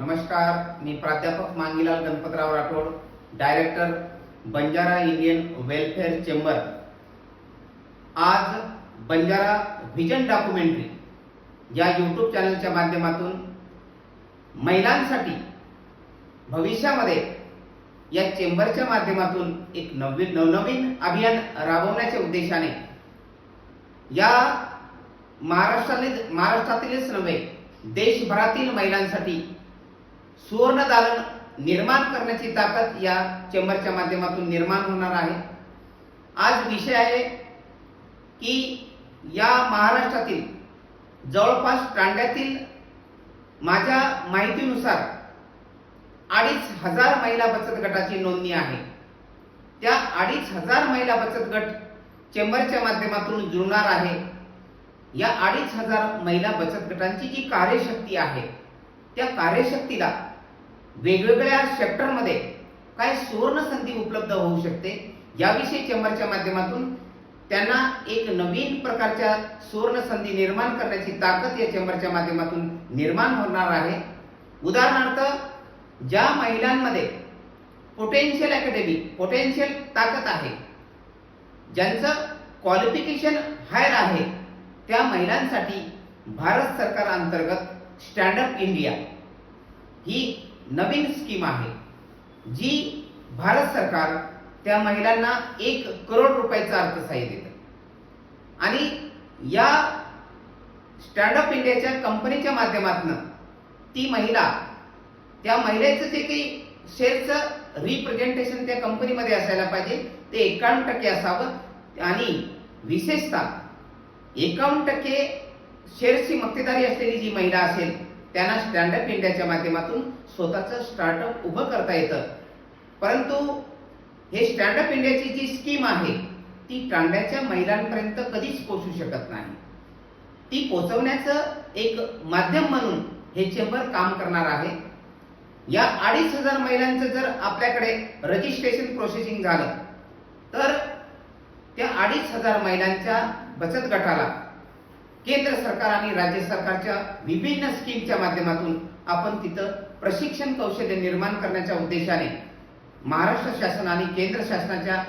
नमस्कार मी प्राध्यापक Mangilal Ganpatrao Rathod director Banjara Indian welfare chamber आज बंजारा व्हिजन डॉक्युमेंटरी या यूट्यूब चॅनलच्या माध्यमातून महिलांसाठी भविष्यामध्ये या चेंबरच्या माध्यमातून एक नवीन नवनवीन अभियान राबवण्याच्या उद्देशाने या महाराष्ट्रातील महाराष्ट्रातीलच नव्हे देशभरातील महिलांसाठी सुवर्ण दालन निर्माण करण्याची ताकद या चेंबरच्या माध्यमातून निर्माण होणार आहे. आज विषय आहे की या महाराष्ट्रातील जवळपास तांड्यातील माझ्या माहितीनुसार अडीच हजार महिला बचत गटाची नोंदणी आहे. त्या अडीच हजार महिला बचत गट चेंबरच्या माध्यमातून जुळणार आहे. या अडीच हजार महिला बचत गटांची जी कार्यशक्ती आहे त्या कार्यशक्तीला वेगवेगळ्या सेक्टरमध्ये काय सुवर्ण संधी उपलब्ध होऊ शकते. याविषयी चेंबरच्या माध्यमातून त्यांना एक नवीन प्रकारच्या सुवर्ण संधी निर्माण करण्याची ताकद या चेंबरच्या माध्यमातून निर्माण होणार आहे. उदाहरणार्थ ज्या महिलांमध्ये पोटेन्शियल अकॅडमी पोटेन्शियल ताकद आहे ज्यांचं क्वालिफिकेशन हायर आहे त्या महिलांसाठी भारत सरकार अंतर्गत स्टँडअप इंडिया ही नवीन स्कीम आहे. जी भारत सरकार त्या महिलांना एक करोड रुपयाचं अर्थसहाय्य देतं. आणि या स्टँडअप इंडियाच्या कंपनीच्या माध्यमातून ती महिला त्या महिलेचं जे काही शेअरचं रिप्रेझेंटेशन त्या कंपनीमध्ये असायला पाहिजे ते एकावन्न टक्के असावं. आणि विशेषतः एकावन्न टक्के शेअर्सची मक्तेदारी असलेली जी महिला असेल त्यांना स्टँडअप इंडियाच्या माध्यमातून स्वतःचं स्टार्टअप उभं करता येतं. परंतु हे स्टँडअप इंडियाची जी स्कीम आहे ती टांड्याच्या महिलांपर्यंत कधीच पोचू शकत नाही. ती पोचवण्याचं एक माध्यम म्हणून हे चेंबर काम करणार आहे. या अडीच हजार महिलांचं जर आपल्याकडे रजिस्ट्रेशन प्रोसेसिंग झालं तर त्या अडीच हजार महिलांच्या बचत गटाला केंद्र सरकार आणि राज्य सरकारच्या विभिन्न स्कीमच्या माध्यमातून आपण तिथं प्रशिक्षण कौशल्य निर्माण करण्याच्या उद्देशाने महाराष्ट्र शासन आणि केंद्र शासनाच्या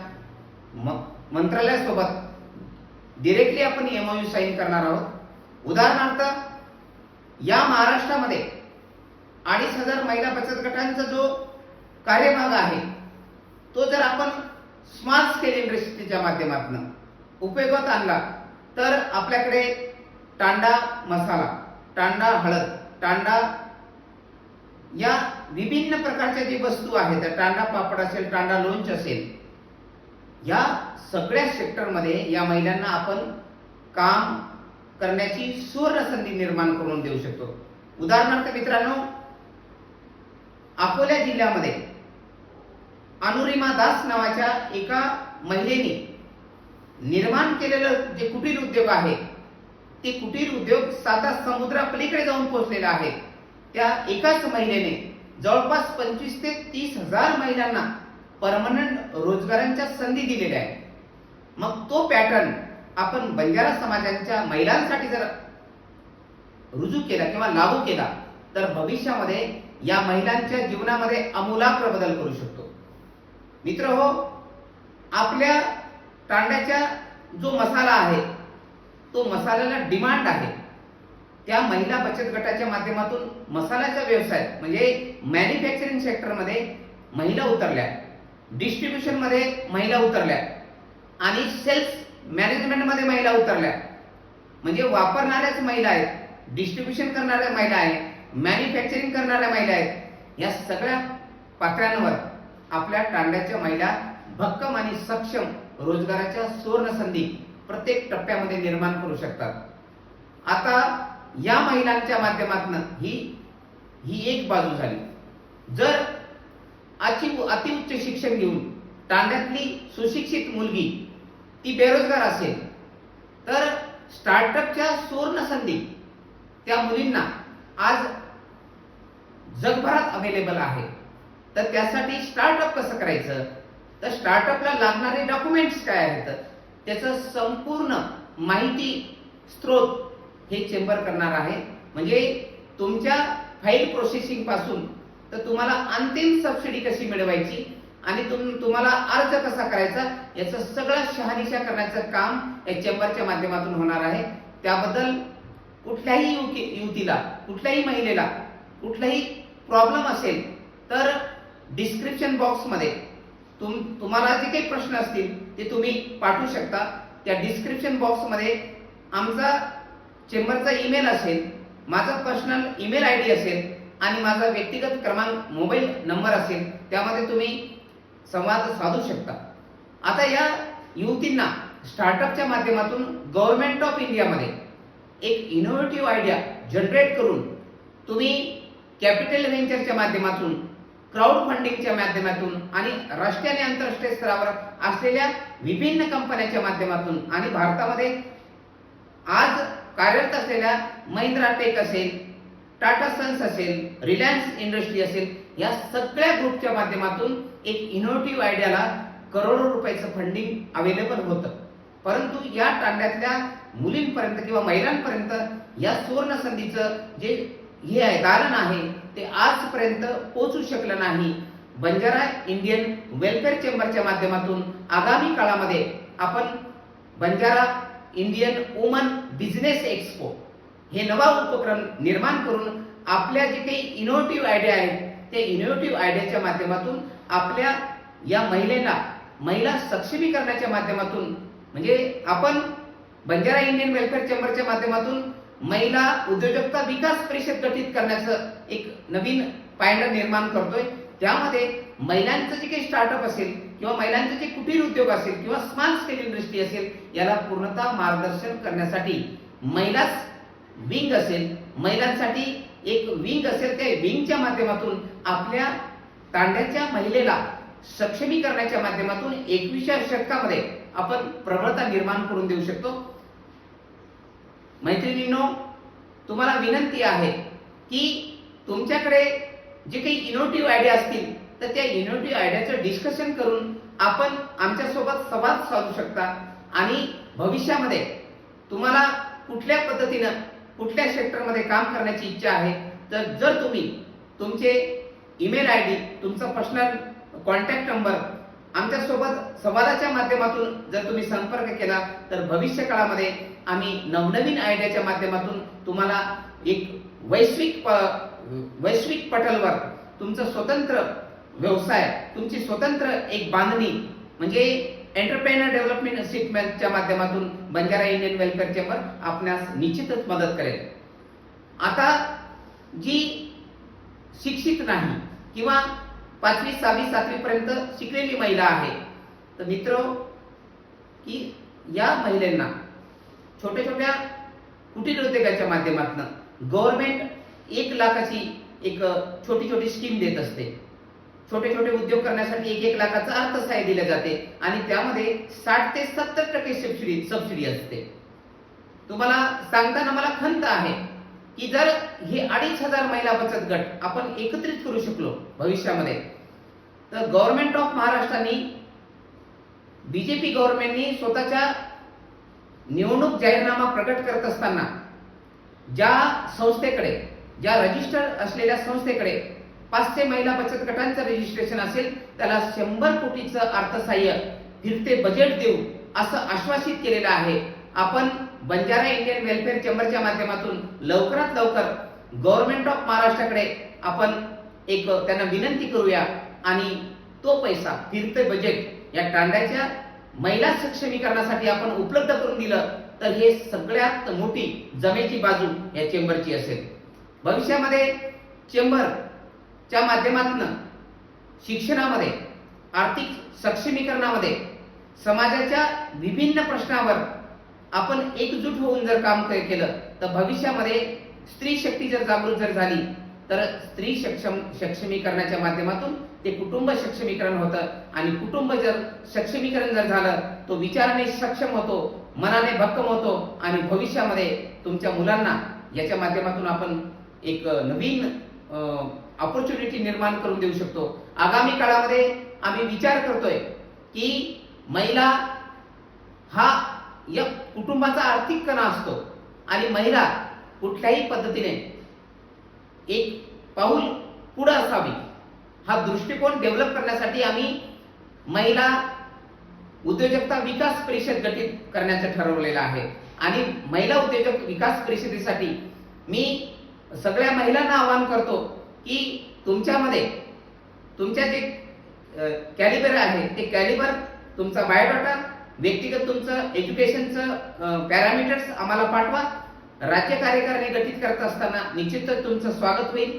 म- मंत्रालयासोबत डिरेक्टली आपण एमओयू साईन करणार आहोत. उदाहरणार्थ या महाराष्ट्रामध्ये अडीच हजार महिला बचत गटांचा जो कार्यभाग आहे तो जर आपण स्मार्ट स्केल इंडस्ट्रीच्या माध्यमातून उपयोगात आणला तर आपल्याकडे टांडा मसाला टांडा हळद टांडा या विभिन्न प्रकारच्या जी वस्तू आहेत टांडा पापड असेल टांडा लोंच असेल या सगळ्या सेक्टरमध्ये या महिलांना आपण काम करण्याची सुवर्ण संधी निर्माण करून देऊ शकतो. उदाहरणार्थ मित्रांनो अकोला जिल्ह्यामध्ये अनुरिमा दास नावाच्या एका महिलेने निर्माण केलेलं जे कुटीर उद्योग आहे ते कुटीर उद्योग साधा समुद्रापलीकडे जाऊन पोहोचलेला आहे. त्या एकाच महिलेने जवळपास पंचवीस ते तीस हजार महिलांना परमनंट रोजगारांच्या संधी दिलेल्या आहे मग तो पॅटर्न आपण बंजारा समाजाच्या महिलांसाठी जर रुजू केला किंवा लागू केला तर भविष्यामध्ये या महिलांच्या जीवनामध्ये अमूलाग्र बदल करू शकतो. मित्र हो आपल्या तांड्याचा जो मसाला आहे तो मसाल्याला डिमांड आहे. त्या महिला बचत गटाच्या माध्यमातून मसाल्याचा व्यवसाय म्हणजे मॅन्युफॅक्चरिंग सेक्टरमध्ये महिला उतरल्या डिस्ट्रीब्युशनमध्ये महिला उतरल्या आणि सेल्स मॅनेजमेंटमध्ये महिला उतरल्या. म्हणजे वापरणाऱ्याच महिला आहेत डिस्ट्रीब्युशन करणाऱ्या महिला आहेत मॅन्युफॅक्चरिंग करणाऱ्या महिला आहेत या सगळ्या पातळ्यांवर आपल्या तांड्याच्या महिला भक्कम आणि सक्षम रोजगाराच्या सुवर्ण संधी प्रत्येक टप्प्यामध्ये निर्माण करू शकतात. आता या महिलांच्या माध्यमातून ही ही एक बाजू झाली. जर अति अतिउच्च शिक्षण घेऊन तांड्यातली सुशिक्षित मुलगी ती बेरोजगार असेल तर स्टार्टअपच्या सुवर्ण संधी त्या मुलींना आज जगभरात अवेलेबल आहे. तर त्यासाठी स्टार्टअप कसं करायचं? तर स्टार्टअपला लागणारे डॉक्युमेंट्स काय आहेत? त्याचं संपूर्ण माहिती स्त्रोत हे चेंबर करणार आहे. म्हणजे तुमच्या फाईल प्रोसेसिंगपासून तर तुम्हाला अंतिम सबसिडी कशी मिळवायची आणि तुम तुम्हाला अर्ज कसा करायचा याचं सगळं शहानिशा करण्याचं काम या चेंबरच्या माध्यमातून होणार आहे. त्याबद्दल कुठल्याही युवती युवतीला कुठल्याही महिलेला कुठलाही प्रॉब्लेम असेल तर डिस्क्रिप्शन बॉक्समध्ये तुम तुम्हाला जे काही प्रश्न असतील ते तुम्ही पाठवू शकता. त्या डिस्क्रिप्शन बॉक्समध्ये आमचा चेंबरचा ईमेल असेल माझा पर्सनल ईमेल आय डी असेल आणि माझा व्यक्तिगत क्रमांक मोबाईल नंबर असेल त्यामध्ये तुम्ही संवाद साधू शकता. आता या युवतींना स्टार्टअपच्या माध्यमातून गव्हर्नमेंट ऑफ इंडियामध्ये एक इनोव्हेटिव्ह आयडिया जनरेट करून तुम्ही कॅपिटल व्हेंचरच्या माध्यमातून क्राऊड फंडिंगच्या माध्यमातून आणि राष्ट्रीय आणि आंतरराष्ट्रीय स्तरावर असलेल्या विभिन्न कंपन्यांच्या माध्यमातून आणि भारतामध्ये आज कार्यरत असलेल्या महिंद्रा टेक असेल टाटा सन्स असेल रिलायन्स इंडस्ट्री असेल या सगळ्या ग्रुपच्या माध्यमातून एक इनोव्हेटिव्ह आयडियाला करोडो रुपयाचं फंडिंग अवेलेबल होतं. परंतु या तांड्यातल्या मुलींपर्यंत किंवा महिलांपर्यंत या सुवर्ण संधीचं जे हे आहे कारण आहे ते आजपर्यंत पोहोचू शकलं नाही. बंजारा इंडियन वेलफेअर चेंबरच्या माध्यमातून आगामी काळामध्ये आपण Banjara Indian woman business expo हे नवा उपक्रम निर्माण करून आपल्या जे काही इनोव्हेटिव्ह आयडिया आहेत ते इनोव्हेटिव्ह आयडियाच्या माध्यमातून आपल्या या महिलेला महिला सक्षमीकरणाच्या माध्यमातून म्हणजे आपण बंजारा इंडियन वेलफेअर चेंबरच्या माध्यमातून महिला उद्योजकता विकास परिषद गठीत करण्याचं एक नवीन पायंडा निर्माण करतोय. त्यामध्ये महिलांचं जे काही स्टार्टअप असेल किंवा महिलांचे जे कुटीर उद्योग असेल किंवा स्मॉल स्केल इंडस्ट्री असेल याला पूर्णतः मार्गदर्शन करण्यासाठी महिला विंग असेल. महिलांसाठी एक विंग असेल त्या विंगच्या माध्यमातून आपल्या तांड्याच्या महिलेला सक्षमीकरणाच्या माध्यमातून एकविसव्या शतकामध्ये आपण प्रबळता निर्माण करून देऊ शकतो. मैत्रिणींनो तुम्हाला विनंती आहे की तुमच्याकडे जे काही इनोव्हेटिव्ह आयडिया असतील तर त्या इनोव्हेटिव्ह आयडियाचं डिस्कशन करून आपण आमच्यासोबत संवाद साधू शकता. आणि भविष्यामध्ये तुम्हाला कुठल्या पद्धतीनं कुठल्या सेक्टरमध्ये काम करण्याची इच्छा आहे तर जर तुम्ही तुमचे ईमेल आय डी तुमचा पर्सनल कॉन्टॅक्ट नंबर आमच्यासोबत संवादाच्या माध्यमातून जर तुम्ही संपर्क केला तर भविष्य काळामध्ये आम्ही नवनवीन आयडियाच्या माध्यमातून तुम्हाला एक वैश्विक वैश्विक पटलवर तुमचं स्वतंत्र व्यवसाय तुमची स्वतंत्र एक बांधणी म्हणजे एंटरप्रेनर डेव्हलपमेंट असिस्टमेंटच्या माध्यमातून बंजारा इंडियन वेलफेअर चेंबर आपणास निश्चितच मदत करेल. आता जी शिक्षित नाही किंवा पाचवी सहावी सातवी पर्यंत शिकलेली महिला आहे. तर मित्र की या महिलांना छोट्या छोट्या कुटीर उद्योगाच्या माध्यमातून गव्हर्नमेंट एक लाखाची एक छोटी छोटी स्कीम देत असते. छोटे छोटे उद्योग करण्यासाठी एक एक लाखाचं अर्थसहाय्य दिले जाते आणि त्यामध्ये साठ ते सत्तर टक्के सबसिडी सबसिडी असते. तुम्हाला सांगताना मला खंत आहे. की जर हे अडीच हजार महिला बचत गट आपण एकत्रित करू शकलो भविष्यामध्ये तर गव्हर्नमेंट ऑफ महाराष्ट्राने बीजेपी गव्हर्नमेंटनी स्वतःच्या निवडणूक जाहीरनामा प्रकट करत असताना ज्या संस्थेकडे ज्या रजिस्टर असलेल्या संस्थेकडे पाचशे महिला बचत गटांचं रजिस्ट्रेशन असेल त्याला शंभर कोटीचं अर्थसहाय्य फिरते बजेट देऊ असं आश्वासित केलेलं आहे. आपण बंजारा इंडियन वेलफेअर चेंबरच्या माध्यमातून लवकरात लवकर गव्हर्नमेंट ऑफ महाराष्ट्राकडे आपण एक त्यांना विनंती करूया आणि तो पैसा फिरते बजेट या तांड्याच्या महिला सक्षमीकरणासाठी आपण उपलब्ध करून दिलं तर हे सगळ्यात मोठी जमेची बाजू या चेंबरची असेल. भविष्यामध्ये चेंबरच्या माध्यमातून शिक्षणामध्ये आर्थिक सक्षमीकरणामध्ये समाजाच्या विभिन्न प्रश्नावर आपण एकजूट होऊन जर काम केलं तर भविष्यामध्ये स्त्री शक्ती जर जागृत जर झाली तर स्त्री सक्षम सक्षमीकरणाच्या माध्यमातून ते कुटुंब सक्षमीकरण होतं. आणि कुटुंब जर सक्षमीकरण जर झालं तो विचाराने सक्षम होतो मनाने भक्कम होतो आणि भविष्यामध्ये तुमच्या मुलांना याच्या माध्यमातून आपण एक नवीन ऑपॉर्च्युनिटी निर्माण करून देऊ शकतो. आगामी काळामध्ये आम्ही विचार करतोय की महिला हा या कुटुंबाचा आर्थिक कणा असतो. आणि महिला कुठल्याही पद्धतीने एक पाऊल पुढे असावी. हा दृष्टिकोन डेव्हलप करण्यासाठी आम्ही महिला उद्योजकता विकास परिषद गठीत करण्याचं ठरवलेलं आहे. आणि महिला उद्योजक विकास परिषदेसाठी मी सगळ्या महिलांना आवाहन करतो की तुमच्यामध्ये तुमच्या जे कॅलिबर आहे ते कॅलिबर तुमचा बायोडाटा व्यक्तिगत तुमचं एज्युकेशनचं पॅरामीटर्स आम्हाला पाठवा. राज्य कार्यकारिणी गठीत करत असताना निश्चितच तुमचं स्वागत होईल.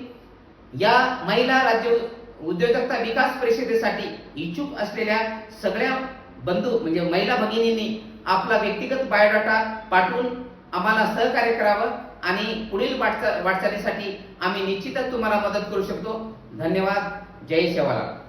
या महिला राज्य उद्योजकता विकास परिषदेसाठी इच्छुक असलेल्या सगळ्या बंधू म्हणजे महिला भगिनींनी आपला व्यक्तिगत बायोडाटा पाठवून आम्हाला सहकार्य करावं आणि पुढील वाटचा वाटचालीसाठी आम्ही निश्चितच तुम्हाला मदत करू शकतो. धन्यवाद. जय शेवाला